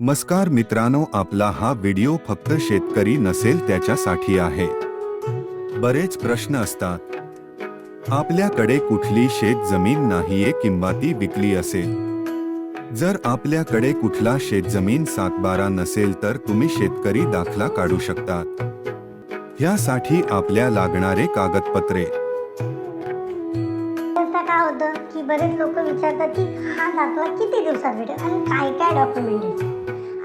नमस्कार मित्रांनो आपला हा व्हिडिओ फक्त शेतकरी नसेल त्याच्यासाठी आहे. बरेच प्रश्न असतात. आपल्याकडे कुठली शेत जमीन नाहीये किंवा ती विकली असेल. जर आपल्याकडे कुठला शेतजमीन सातबारा नसेल तर तुम्ही शेतकरी दाखला काढू शकतात. यासाठी आपल्या लागणारे कागदपत्रे. काय होतं की बरेच लोक विचारतात की हा दाखला किती दिवसात भेटेल आणि काय काय डॉक्युमेंट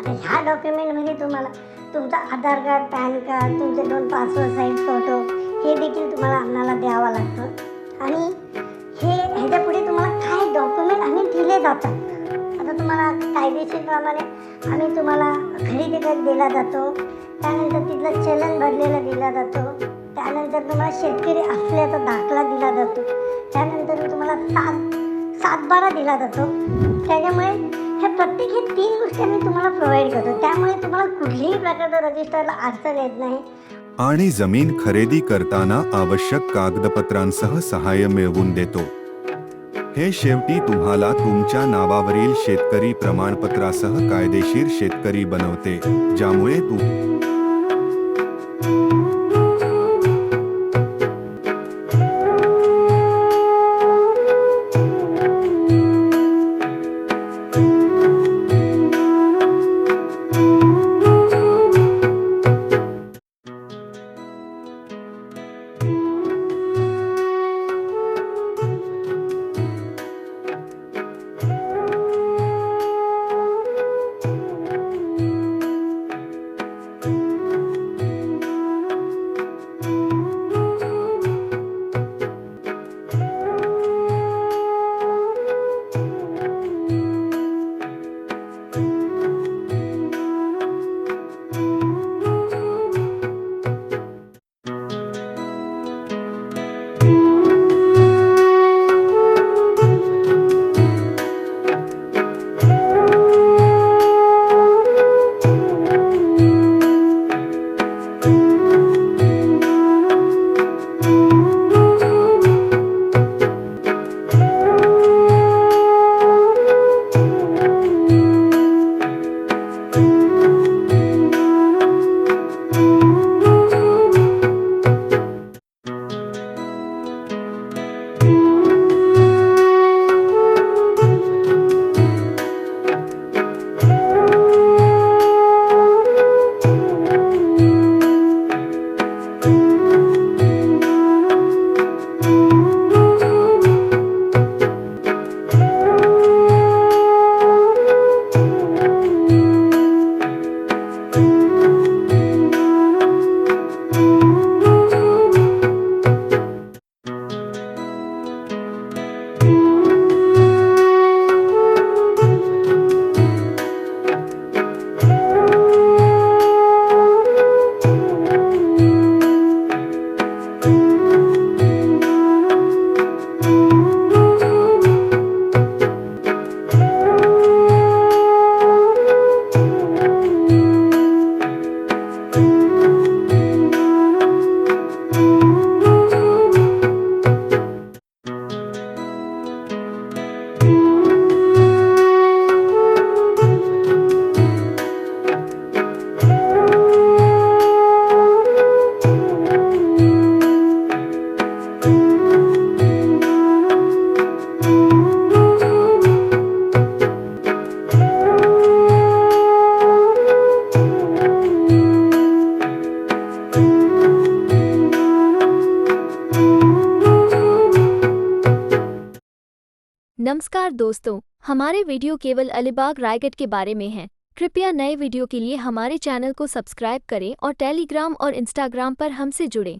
आता ह्या डॉक्युमेंटमध्ये तुम्हाला तुमचं आधार कार्ड पॅन कार्ड तुमचे दोन पासपोर्ट साईज फोटो हे देखील तुम्हाला आम्हाला द्यावं लागतं. आणि हे ह्याच्या पुढे तुम्हाला काय डॉक्युमेंट आम्ही दिले जातात. आता तुम्हाला कायदेशीरप्रमाणे आम्ही तुम्हाला खरेदी कर दिला जातो. त्यानंतर तिथलं चलन भरलेलं दिला जातो. त्यानंतर तुम्हाला शेतकरी असल्याचा दाखला दिला जातो. त्यानंतर तुम्हाला सात सातबारा दिला जातो. त्याच्यामुळे ह्या प्रत्येक हे तीन गोष्टी आम्ही तुम्हाला प्रोव्हाइड करतो. त्यामुळे तुम्हाला कुठल्याही प्रकारचं रजिस्टरला अडचण येत नाही. आणि जमीन खरेदी करताना आवश्यक कागदपत्रांसह सहाय्य मिळवून देतो. हे शेवटी तुम्हाला तुमच्या नावावरील शेतकरी प्रमाणपत्रासह कायदेशीर शेतकरी बनवते. ज्यामुळे तू नमस्कार दोस्तों हमारे वीडियो केवल अलीबाग रायगढ़ के बारे में है। कृपया नए वीडियो के लिए हमारे चैनल को सब्सक्राइब करें और टेलीग्राम और इंस्टाग्राम पर हमसे जुड़ें।